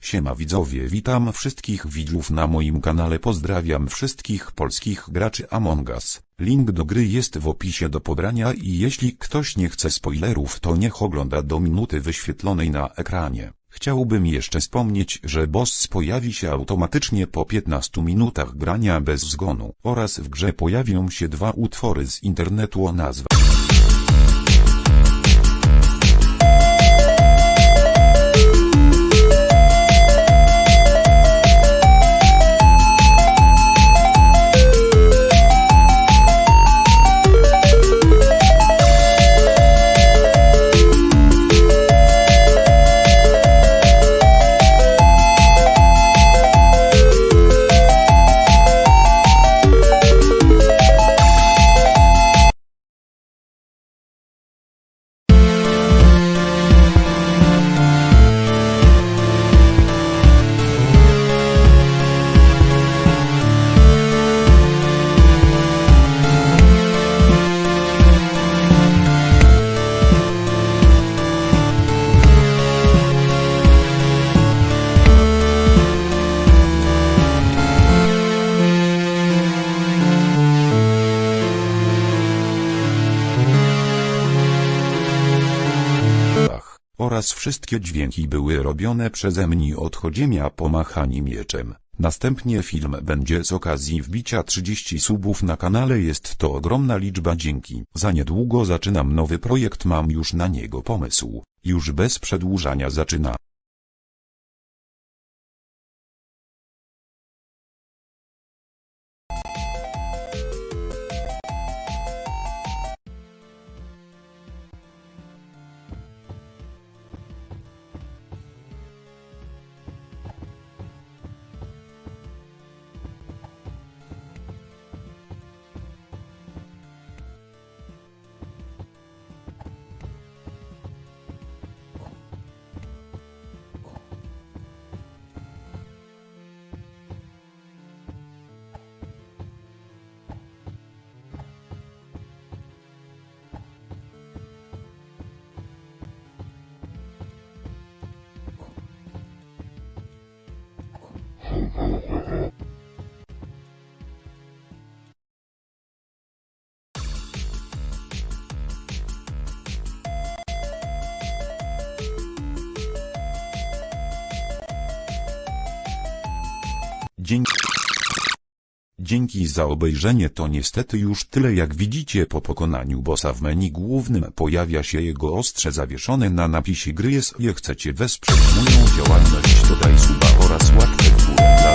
Siema widzowie, witam wszystkich widzów na moim kanale, pozdrawiam wszystkich polskich graczy Among Us. Link do gry jest w opisie do pobrania i jeśli ktoś nie chce spoilerów to niech ogląda do minuty wyświetlonej na ekranie. Chciałbym jeszcze wspomnieć, że boss pojawi się automatycznie po 15 minutach grania bez zgonu oraz w grze pojawią się dwa utwory z internetu o nazwach oraz wszystkie dźwięki były robione przeze mnie od chodziemia pomachani mieczem. Następnie film będzie z okazji wbicia 30 subów na kanale jest to ogromna liczba dzięki. Za niedługo zaczynam nowy projekt mam już na niego pomysł. Już bez przedłużania zaczyna. Dzięki za obejrzenie to niestety już tyle jak widzicie po pokonaniu bossa w menu głównym pojawia się jego ostrze zawieszone na napisie gry jest je chcecie wesprzeć moją działalność dodaj suba oraz łapkę w górę